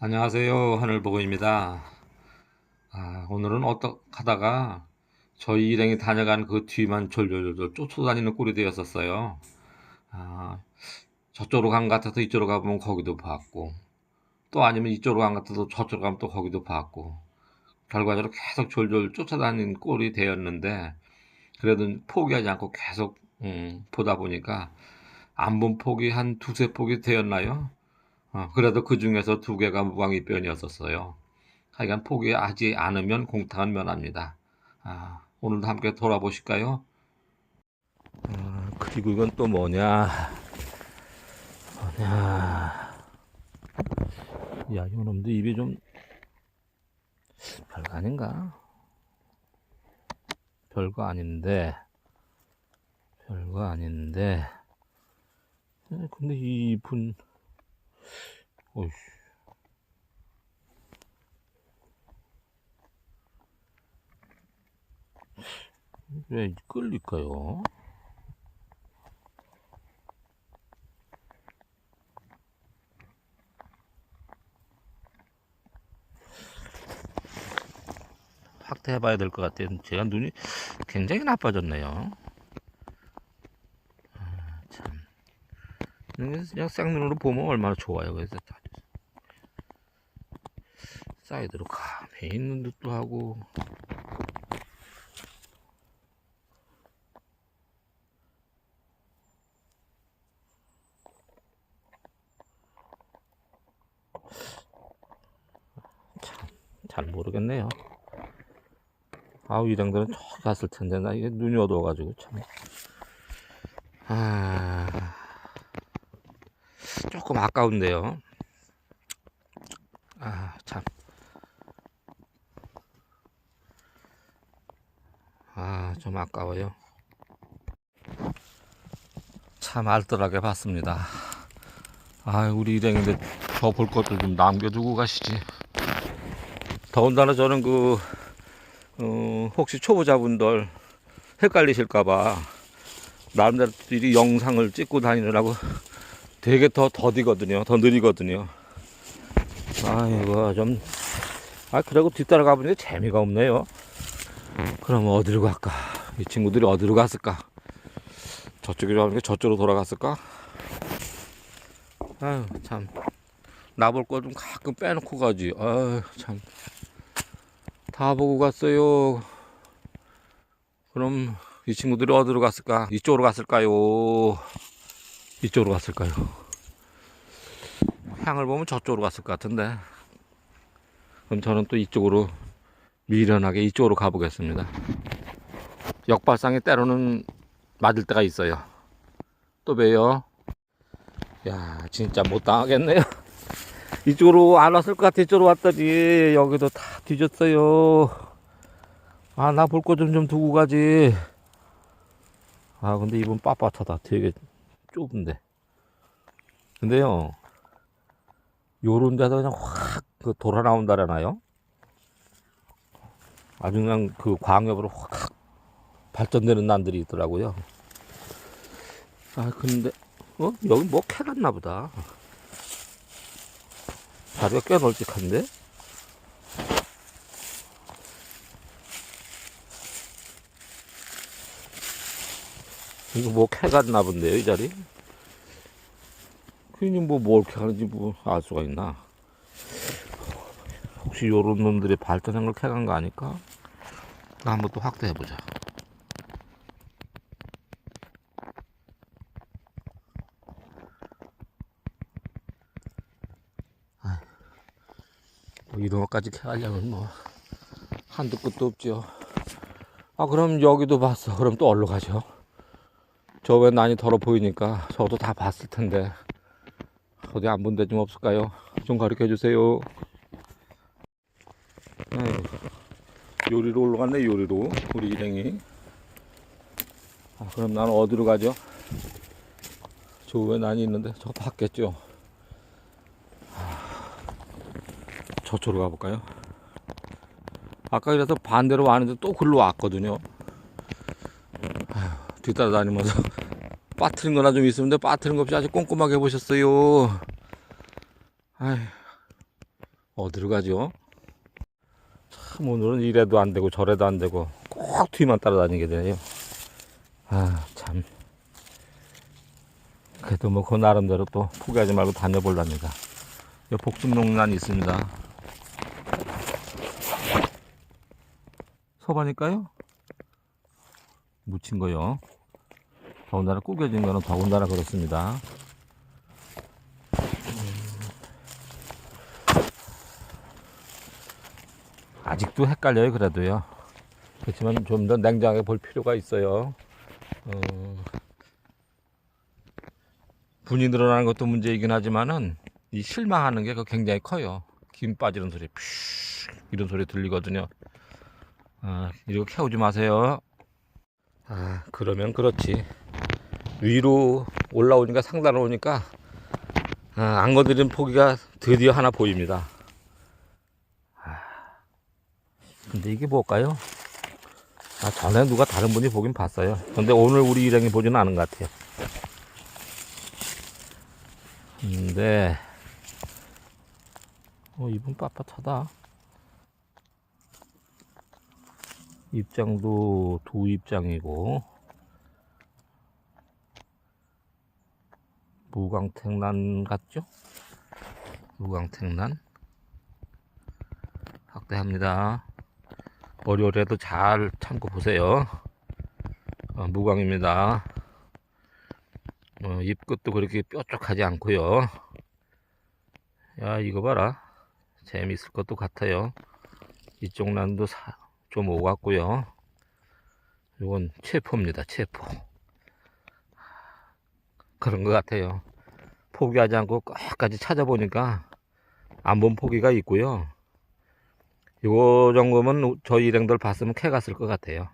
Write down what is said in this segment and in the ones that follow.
안녕하세요. 하늘보고입니다. 아, 오늘은 어떡 하다가 저희 일행이 다녀간 그 뒤만 졸졸졸 쫓아다니는 꼴이 되었었어요. 아, 저쪽으로 간 것 같아서 이쪽으로 가보면 거기도 봤고, 또 아니면 이쪽으로 간 것 같아서 저쪽으로 가면 또 거기도 봤고, 결과적으로 계속 졸졸 쫓아다니는 꼴이 되었는데, 그래도 포기하지 않고 계속, 음, 보다 보니까, 안 본 폭이 한 두세 폭이 되었나요? 어, 그래도 그 중에서 두 개가 무광이변이었었어요. 하여간 포기하지 않으면 공탁은 면합니다. 아, 오늘도 함께 돌아보실까요? 아, 그리고 이건 또 뭐냐? 뭐냐? 야, 이놈도 입이 좀 별거 아닌가? 별거 아닌데, 별거 아닌데. 에, 근데 이 입은 어이씨. 왜 끌릴까요? 확대해 봐야 될 것 같아요. 제가 눈이 굉장히 나빠졌네요. 아, 참. 그냥 쌍눈으로 보면 얼마나 좋아요. 그래서 다 사이드로 가만히 있는 듯도 하고 참 잘 모르겠네요. 아우 이랑들은 저기 갔을 텐데 나 이게 눈이 어두워가지고 참. 아 조금 아까운데요. 아 참. 아, 좀 아까워요. 참 알뜰하게 봤습니다. 아, 우리 일행인데 저 볼 것들 좀 남겨두고 가시지. 더군다나 저는 그, 어, 혹시 초보자분들 헷갈리실까봐 나름대로 이 영상을 찍고 다니느라고 되게 더 더디거든요. 더 느리거든요. 아이고, 좀, 아, 그리고 뒤따라 가 보니까 재미가 없네요. 그럼 어디로 갈까? 이 친구들이 어디로 갔을까? 저쪽으로 가니까 저쪽으로 돌아갔을까? 아유, 참. 나볼 거 좀 가끔 빼놓고 가지. 아유, 참. 다 보고 갔어요. 그럼 이 친구들이 어디로 갔을까? 이쪽으로 갔을까요? 이쪽으로 갔을까요? 향을 보면 저쪽으로 갔을 것 같은데. 그럼 저는 또 이쪽으로 미련하게 이쪽으로 가보겠습니다. 역발상이 때로는 맞을 때가 있어요. 또 봬요. 야, 진짜 못 당하겠네요. 이쪽으로 안 왔을 것 같아. 이쪽으로 왔더니 여기도 다 뒤졌어요. 아, 나 볼 거 좀좀 두고 가지. 아, 근데 이분 빳빳하다. 되게 좁은데. 근데요, 요런 데서 그냥 확 그 돌아 나온다잖아요. 아주 그냥 그 광역으로 확 발전되는 난들이 있더라고요. 아, 근데, 어? 여기 뭐 캐갔나 보다. 자리가 꽤 널찍한데? 이거 뭐 캐갔나 본데요, 이 자리? 괜히 뭐, 뭘 캐가는지 뭐, 알 수가 있나? 혹시 요런 놈들이 발전한 걸 캐간 거 아닐까? 한번 또 확대해보자. 뭐 이런 것까지 캐가려면 뭐 한두 끝도 없죠. 아 그럼 여기도 봤어. 그럼 또 얼로 가죠. 저왜 난이 더러 보이니까 저도 다 봤을 텐데 어디 안 본 데 좀 없을까요? 좀 가르쳐 주세요. 요리로 올라갔네 요리로 우리 일행이 아, 그럼 나는 어디로 가죠? 저 왜 난이 있는데 저 봤겠죠 아, 저쪽으로 가볼까요? 아까 그래서 반대로 왔는데 또 글로 왔거든요 뒤따라다니면서 빠트린 거나 좀 있으면 데 빠트린 거 없이 아주 꼼꼼하게 해보셨어요 아휴 어디로 가죠? 참 오늘은 이래도 안 되고 저래도 안 되고 꼭 뒤만 따라다니게 되네요. 아 참. 그래도 뭐 그 나름대로 또 포기하지 말고 다녀볼랍니다. 이 복숭농란 있습니다. 서바니까요? 묻힌 거요. 더군다나 구겨진 거는 더군다나 그렇습니다. 아직도 헷갈려요, 그래도요. 그렇지만 좀 더 냉정하게 볼 필요가 있어요. 어, 분이 늘어나는 것도 문제이긴 하지만은 이 실망하는 게 그거 굉장히 커요. 김 빠지는 소리, 푸쉬 이런 소리 들리거든요. 아, 이거 캐오지 마세요. 아, 그러면 그렇지. 위로 올라오니까 상단으로 오니까 아, 안 건드린 포기가 드디어 하나 보입니다. 아, 근데 이게 뭘까요? 아, 전에 누가 다른 분이 보긴 봤어요. 근데 오늘 우리 일행이 보지는 않은 것 같아요. 근데, 어, 이분 빳빳하다. 입장도 두 입장이고, 무광택난 같죠? 무광택난. 확대합니다. 어려울해도 잘 참고 보세요. 어, 무광입니다. 어, 입 끝도 그렇게 뾰족하지 않고요. 야 이거 봐라. 재밌을 것도 같아요. 이쪽 난도 사, 좀 오갔고요. 이건 체포입니다. 체포. 그런 것 같아요. 포기하지 않고 끝까지 찾아보니까 안 본 포기가 있고요. 요거 정도면 저희 일행들 봤으면 캐 갔을 것 같아요.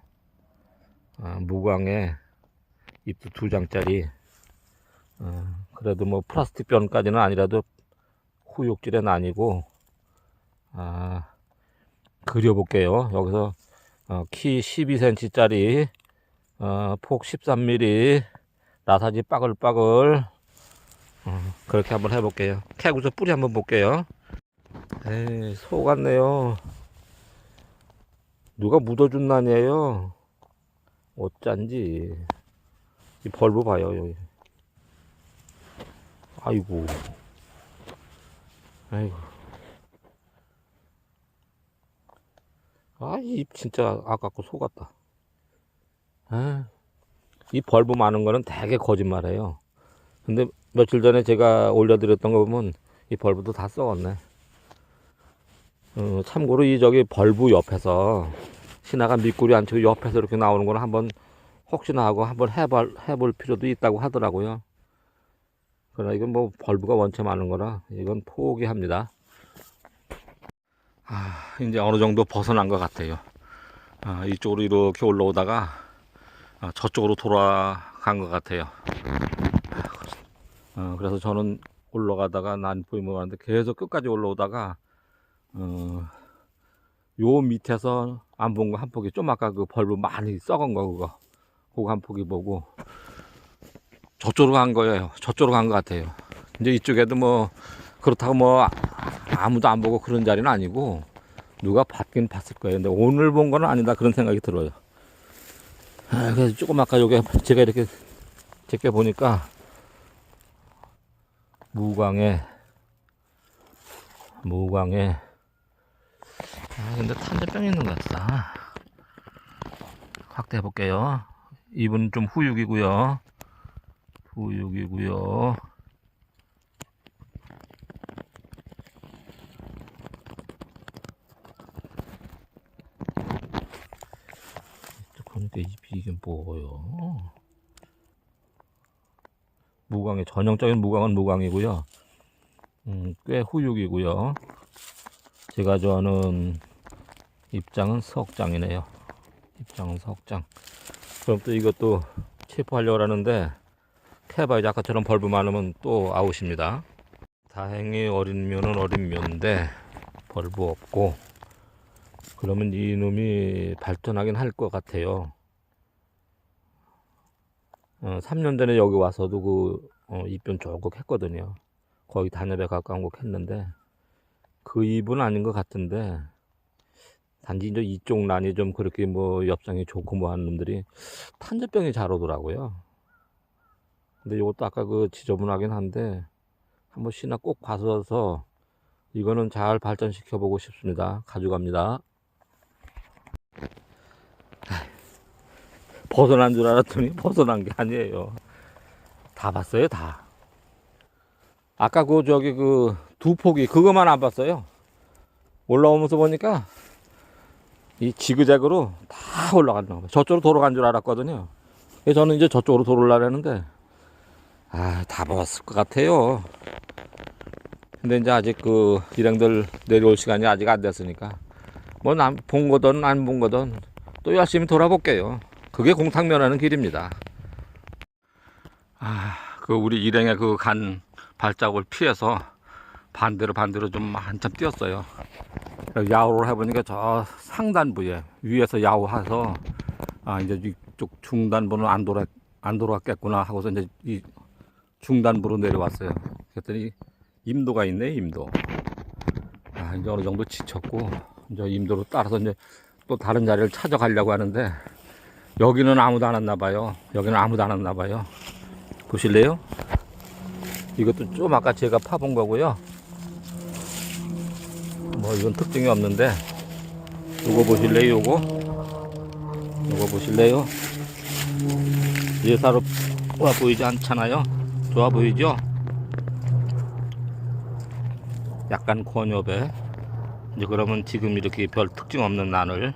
아, 무광에 잎도 두 장짜리. 어, 그래도 뭐 플라스틱 변까지는 아니라도 후육질은 아니고, 아, 그려볼게요. 여기서 어, 키 12cm짜리, 어, 폭 13mm, 나사지 빠글빠글, 어, 그렇게 한번 해볼게요. 캐고서 뿌리 한번 볼게요. 에이, 소 같네요. 누가 묻어준 난이에요. 어쩐지. 이 벌브 봐요, 여기. 아이고. 아이고. 아, 이 진짜 아깝고 소 같다. 아, 이 벌브 많은 거는 되게 거짓말해요. 근데 며칠 전에 제가 올려드렸던 거 보면 이 벌브도 다 썩었네. 어, 참고로 이 저기 벌브 옆에서 신화가 미꾸리 안 치고 옆에서 이렇게 나오는 거는 한번 혹시나 하고 한번 해볼, 해볼 필요도 있다고 하더라고요. 그러나 이건 뭐 벌브가 원체 많은 거라 이건 포기합니다. 아, 이제 어느 정도 벗어난 것 같아요. 아, 이쪽으로 이렇게 올라오다가 아, 저쪽으로 돌아간 것 같아요. 어, 그래서 저는 올라가다가 난 보이면 하는데 계속 끝까지 올라오다가 어, 요 밑에서 안 본 거한 폭이 좀 아까 그 벌브 많이 썩은 거 그거 그거 한 폭이 보고 저쪽으로 간 거예요 저쪽으로 간 것 같아요 이제 이쪽에도 뭐 그렇다고 뭐 아무도 안 보고 그런 자리는 아니고 누가 봤긴 봤을 거예요. 근데 오늘 본 거는 아니다. 그런 생각이 들어요. 아, 그래서 조금 아까 요게 제가 이렇게 제껴 보니까 무광에 무광에 아 근데 탄저병 있는 것 같다. 확대해 볼게요. 이분 좀 후육이고요. 후육이고요 잎이 이게 뭐예요 무광의 전형적인 무광은 무광이고요 음, 꽤 후육이고요 제가 좋아하는 입장은 석장이네요. 입장은 석장. 그럼 또 이것도 체포하려고 하는데 캐봐야지 아까처럼 벌브 많으면 또 아웃입니다. 다행히 어린 묘는 어린 묘인데 벌브 없고 그러면 이놈이 발전하긴 할 것 같아요. 어, 3년 전에 여기 와서도 그 어, 입변 조금 했거든요. 거의 단엽에 가까운 거 했는데 그 입은 아닌 것 같은데 단지 이제 이쪽 난이 좀 그렇게 뭐 엽상이 좋고 뭐 하는 놈들이 탄저병이 잘 오더라고요. 근데 이것도 아까 그 지저분하긴 한데 한번 씨나 꼭 봐서 이거는 잘 발전시켜 보고 싶습니다. 가져갑니다. 벗어난 줄 알았더니 벗어난 게 아니에요. 다 봤어요, 다. 아까 그 저기 그두 폭이 그것만 안 봤어요. 올라오면서 보니까 이 지그재그로 다 올라갔나 봐. 저쪽으로 돌아간 줄 알았거든요. 저는 이제 저쪽으로 돌아오려고 했는데 아, 다 봤을 것 같아요. 근데 이제 아직 그 일행들 내려올 시간이 아직 안 됐으니까 뭐 본 거든 안 본 거든 또 열심히 돌아볼게요. 그게 공탕면하는 길입니다. 아, 그 우리 일행의 그 간 발자국을 피해서 반대로 반대로 좀 한참 뛰었어요. 야호를 해보니까 저 상단부에 위에서 야호해서 아 이제 이쪽 중단부는 안 돌아 안 돌아갔겠구나 하고서 이제 이 중단부로 내려왔어요. 그랬더니 임도가 있네 임도. 아 이제 어느 정도 지쳤고 이제 임도로 따라서 이제 또 다른 자리를 찾아가려고 하는데 여기는 아무도 안 왔나 봐요. 여기는 아무도 안 왔나 봐요. 보실래요? 이것도 좀 아까 제가 파본 거고요. 뭐 이건 특징이 없는데 요거 보실래요 요거 요거 보실래요 예사롭와 보이지 않잖아요 좋아 보이죠 약간 권엽에 이제 그러면 지금 이렇게 별 특징 없는 난을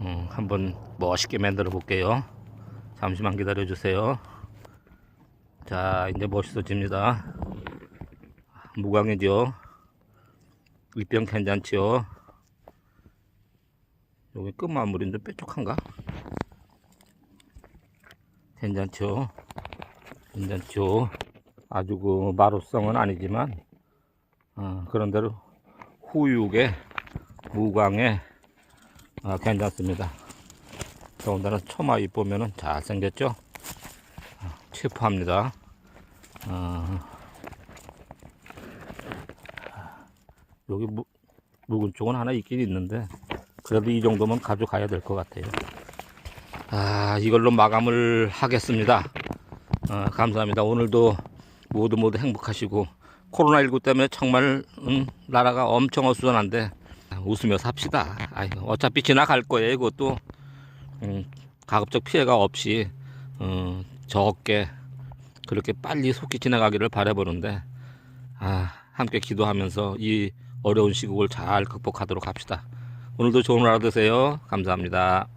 음, 한번 멋있게 만들어 볼게요. 잠시만 기다려 주세요. 자 이제 멋있어집니다. 무광이죠 입병 괜찮지요. 여기 끝마무리인데 뾰족한가? 괜찮죠 괜찮죠 아주 그 마루성은 아니지만 어, 그런 대로 후육에 무광에 아, 괜찮습니다 더군다나 처마 잎 보면은 잘생겼죠 아, 체포합니다 어, 여기 무, 묵은 쪽은 하나 있긴 있는데 그래도 이 정도면 가져가야 될 것 같아요. 아 이걸로 마감을 하겠습니다. 어, 감사합니다. 오늘도 모두 모두 행복하시고 코로나19 때문에 정말 음, 나라가 엄청 어수선한데 웃으며 삽시다. 아이, 어차피 지나갈 거예요. 이것도 음, 가급적 피해가 없이 어, 적게 그렇게 빨리 속히 지나가기를 바라보는데 아, 함께 기도하면서 이 어려운 시국을 잘 극복하도록 합시다. 오늘도 좋은 하루 되세요. 감사합니다.